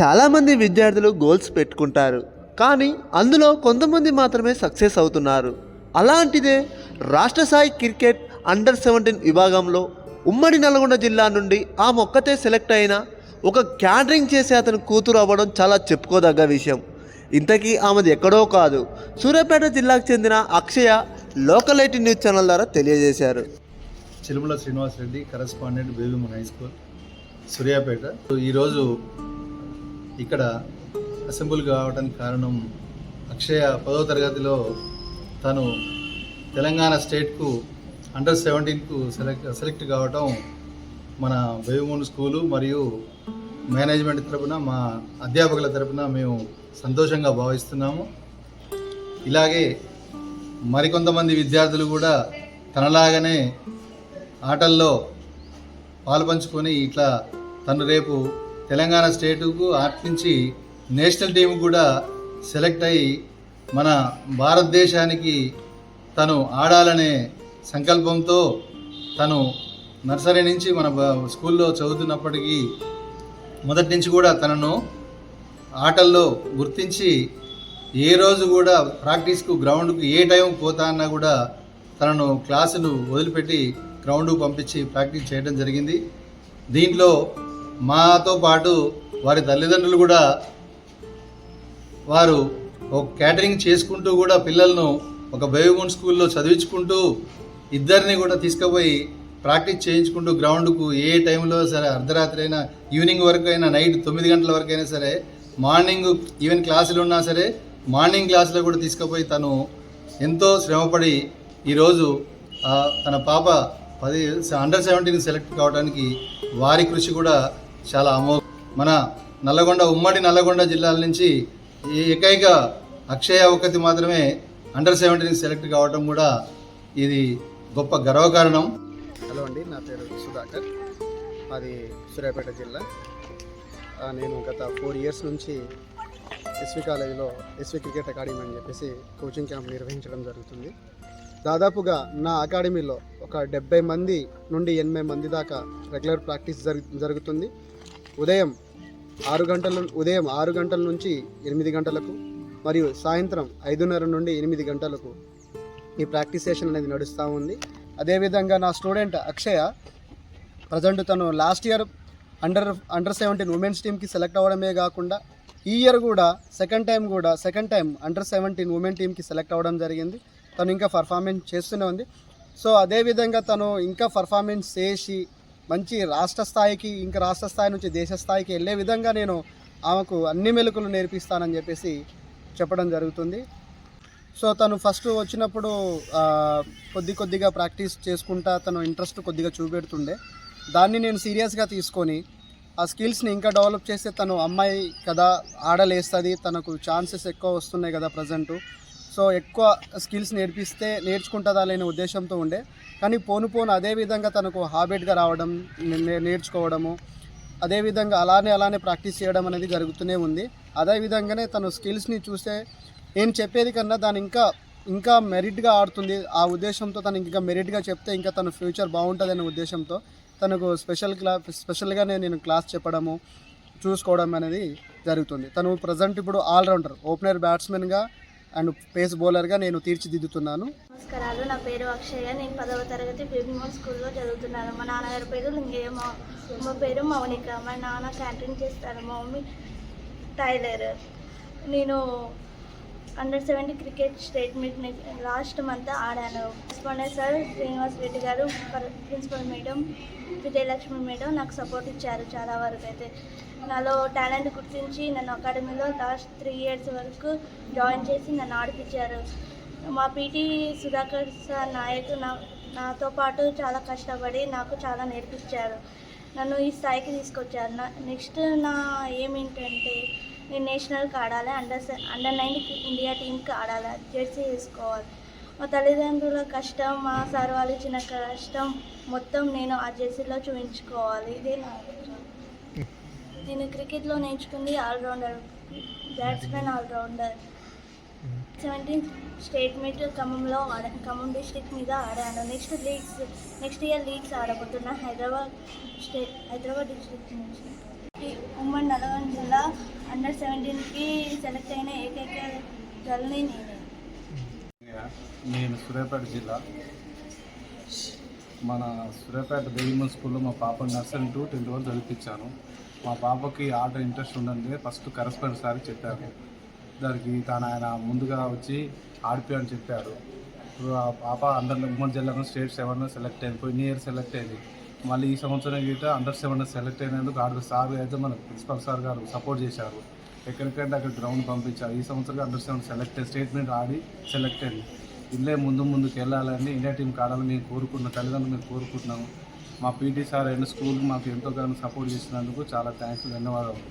చాలామంది విద్యార్థులు గోల్స్ పెట్టుకుంటారు కానీ అందులో కొంతమంది మాత్రమే సక్సెస్ అవుతున్నారు. అలాంటిదే రాష్ట్ర స్థాయి క్రికెట్ అండర్ సెవెంటీన్ విభాగంలో ఉమ్మడి నల్గొండ జిల్లా నుండి ఆ మొక్కతే సెలెక్ట్ అయిన ఒక క్యాటరింగ్ చేసే అతను కూతురు అవ్వడం చాలా చెప్పుకోదగ్గ విషయం. ఇంతకీ ఆమెది ఎక్కడో కాదు సూర్యాపేట జిల్లాకు చెందిన Akshaya local eighty news channel ద్వారా తెలియజేశారు. Chilumala Srinivas Reddy correspondent Baby Moon high school Suryapet. ఈరోజు ఇక్కడ అసెంబ్లీ కావడానికి కారణం అక్షయ పదో తరగతిలో తను తెలంగాణ స్టేట్కు అండర్ సెవెంటీన్కు సెలెక్ట్ సెలెక్ట్ కావటం మన బేబీమూన్ స్కూలు మరియు మేనేజ్మెంట్ తరపున మా అధ్యాపకుల తరపున మేము సంతోషంగా భావిస్తున్నాము. ఇలాగే మరికొంతమంది విద్యార్థులు కూడా తనలాగానే ఆటల్లో పాల్పంచుకొని ఇట్లా తను రేపు తెలంగాణ స్టేటుకు ఆట నుంచి నేషనల్ టీం కూడా సెలెక్ట్ అయ్యి మన భారతదేశానికి తను ఆడాలనే సంకల్పంతో తను నర్సరీ నుంచి మన స్కూల్లో చదువుతున్నప్పటికీ మొదటి నుంచి కూడా తనను ఆటల్లో గుర్తించి ఏ రోజు కూడా ప్రాక్టీస్కు గ్రౌండ్కు ఏ టైం పోతా అన్నా కూడా తనను క్లాసులు వదిలిపెట్టి గ్రౌండ్కు పంపించి ప్రాక్టీస్ చేయడం జరిగింది. దీంట్లో మాతో పాటు వారి తల్లిదండ్రులు కూడా వారు ఒక క్యాటరింగ్ చేసుకుంటూ కూడా పిల్లలను ఒక బయోగున్ స్కూల్లో చదివించుకుంటూ ఇద్దరిని కూడా తీసుకుపోయి ప్రాక్టీస్ చేయించుకుంటూ గ్రౌండ్కు ఏ టైంలో సరే అర్ధరాత్రి అయినా ఈవినింగ్ వరకు అయినా నైట్ తొమ్మిది గంటల వరకు అయినా సరే మార్నింగ్ ఈవెన్ క్లాసులు ఉన్నా సరే మార్నింగ్ క్లాసులో కూడా తీసుకుపోయి తను ఎంతో శ్రమపడి ఈరోజు తన పాప పది అండర్ సెవెంటీన్ సెలెక్ట్ కావడానికి వారి కృషి కూడా చాలా అమోఘ మన నల్లగొండ ఉమ్మడి నల్లగొండ జిల్లాల నుంచి ఈ ఏకైక అక్షయ ఒకటి మాత్రమే అండర్ సెవెంటీన్ సెలెక్ట్ కావడం కూడా ఇది గొప్ప గర్వకారణం. హలో అండి నా పేరు సుధాకర్. అది సూర్యాపేట జిల్లా. నేను గత ఫోర్ ఇయర్స్ నుంచి ఎస్వి కాలేజీలో ఎస్వి క్రికెట్ అకాడమీ అని చెప్పేసి కోచింగ్ క్యాంప్ నిర్వహించడం జరుగుతుంది. దాదాపుగా నా అకాడమీలో ఒక డెబ్బై మంది నుండి ఎనభై మంది దాకా రెగ్యులర్ ప్రాక్టీస్ జరుగు జరుగుతుంది. ఉదయం ఆరు గంటల ఉదయం ఆరు గంటల నుంచి ఎనిమిది గంటలకు మరియు సాయంత్రం ఐదున్నర నుండి ఎనిమిది గంటలకు ఈ ప్రాక్టీస్ సెషన్ అనేది నడుస్తూ ఉంది. అదేవిధంగా నా స్టూడెంట్ అక్షయ ప్రజెంట్ తను last year under under seventeen women's టీమ్కి సెలెక్ట్ అవ్వడమే కాకుండా ఈ ఇయర్ కూడా సెకండ్ టైం కూడా second time under seventeen women టీమ్కి సెలెక్ట్ అవ్వడం జరిగింది. తను ఇంకా పర్ఫార్మెన్స్ చేస్తూనే ఉంది. సో అదేవిధంగా తను ఇంకా పర్ఫార్మెన్స్ చేసి మంచి రాష్ట్ర స్థాయికి ఇంకా రాష్ట్ర స్థాయి నుంచి దేశ స్థాయికి వెళ్ళే విధంగా నేను ఆమెకు అన్ని మెలకులు నేర్పిస్తానని చెప్పేసి చెప్పడం జరుగుతుంది. సో తను ఫస్ట్ వచ్చినప్పుడు కొద్ది కొద్దిగా ప్రాక్టీస్ చేసుకుంటా తను ఇంట్రెస్ట్ కొద్దిగా చూపెడుతుండే. దాన్ని నేను సీరియస్గా తీసుకొని ఆ స్కిల్స్ని ఇంకా డెవలప్ చేస్తే తను అమ్మాయి కదా ఆడలేస్తుంది తనకు ఛాన్సెస్ ఎక్కువ వస్తున్నాయి కదా ప్రజెంటు. సో ఎక్కువ స్కిల్స్ నేర్పిస్తే నేర్చుకుంటుందా లేని ఉద్దేశంతో ఉండే. కానీ పోను పోను అదే విధంగా తనకు హాబిట్గా రావడం నేర్చుకోవడము అదేవిధంగా అలానే అలానే ప్రాక్టీస్ చేయడం అనేది జరుగుతూనే ఉంది. అదే విధంగానే తను స్కిల్స్ని చూస్తే నేను చెప్పేది కన్నా దాని ఇంకా ఇంకా మెరిట్గా ఆడుతుంది. ఆ ఉద్దేశంతో తను ఇంకా మెరిట్గా చెప్తే ఇంకా తన ఫ్యూచర్ బాగుంటుంది అనే ఉద్దేశంతో తనకు స్పెషల్ క్లా స్పెషల్గానే నేను క్లాస్ చెప్పడము చూసుకోవడం అనేది జరుగుతుంది. తను ప్రజెంట్ ఇప్పుడు ఆల్రౌండర్ ఓపెనర్ బ్యాట్స్మెన్గా అండ్ పేస్ బౌలర్గా నేను తీర్చిదిద్దుతున్నాను. నమస్కారాలు నా పేరు అక్షయ నేను పదవ తరగతి బేబీమోన్ స్కూల్లో చదువుతున్నాను. మా నాన్నగారి పేరు లింగయ్య మా మా పేరు మౌనిక మా నాన్న క్యాంటీన్ చేస్తారు మా మమ్మీ టైలర్. నేను under seventy cricket state meet last month ఆడాను. Principal sir Srinivas Reddy garu principal madam Vijayalakshmi madam నాకు సపోర్ట్ ఇచ్చారు చాలా వరకు అయితే. నాలో టాలెంట్ గుర్తించి నన్ను అకాడమీలో లాస్ట్ త్రీ ఇయర్స్ వరకు జాయిన్ చేసి నన్ను ఆడిపించారు. మా పీటీ సుధాకర్ సార్ నాయక్ నా నాతో పాటు చాలా కష్టపడి నాకు చాలా నేర్పించారు. నన్ను ఈ స్థాయికి తీసుకొచ్చారు. నా నెక్స్ట్ నా ఏమేంటంటే నేను నేషనల్కి ఆడాలి అండర్ అండర్ నైన్ ఇండియా టీంకి ఆడాలి జెర్సీ వేసుకోవాలి. మా తల్లిదండ్రుల కష్టం మా సార్ వాళ్ళు ఇచ్చిన కష్టం మొత్తం నేను ఆ జెర్సీలో చూపించుకోవాలి. ఇదే నా ఆలోచన. నేను క్రికెట్లో నేర్చుకుంది all rounder batsmen all rounder. Seventeen state meet ఖమ్మంలో ఆడా ఖమ్మం డిస్ట్రిక్ట్ మీద ఆడాను. Next leagues next year leagues ఆడబోతున్నా. Hyderabad state Hyderabad district నుంచి. ఉమ్మడి నల్గొండ జిల్లా అండర్ సెవెంటీన్కి సెలెక్ట్ అయిన ఏకైక గల్ని నేనే. నేను సూర్యాపేట జిల్లా. మన సూర్యాపేట దేవిమన్ స్కూల్లో మా పాప నర్సరీ టు టెన్త్ వరకు చదివించాను మా పాపకి ఆట ఇంట్రెస్ట్ ఉండండి ఫస్ట్ కరెస్పాండ్ సార్ చెప్పారు. దానికి తాను ఆయన ముందుగా వచ్చి ఆడిపి అని చెప్పారు. ఇప్పుడు ఆ పాప అండర్ ఉమ్మడి జిల్లాలో స్టేట్ సెవెన్ సెలెక్ట్ అయింది. పోయిన ఇయర్ సెలెక్ట్ అయింది. మళ్ళీ ఈ సంవత్సరం గిట్ట అండర్ సెవెన్ సెలెక్ట్ అయినందుకు ఆడ సార్ అయితే మన ప్రిన్సిపల్ సార్ గారు సపోర్ట్ చేశారు. ఎక్కడికంటే అక్కడ గ్రౌండ్ పంపించారు. ఈ సంవత్సరం అండర్ సెవెన్ సెలెక్ట్ స్టేట్మెంట్ ఆడి సెలెక్ట్ అయింది. ఇల్లే ముందు ముందుకు వెళ్ళాలని ఇండియా టీం కావాలని మేము కోరుకుంటున్నాం తల్లిదండ్రులు మేము కోరుకుంటున్నాము. మా పీటీ సార్ అండ్ స్కూల్ మాకు ఎంతో గానో సపోర్ట్ చేసినందుకు చాలా థ్యాంక్స్ ధన్యవాదాలు.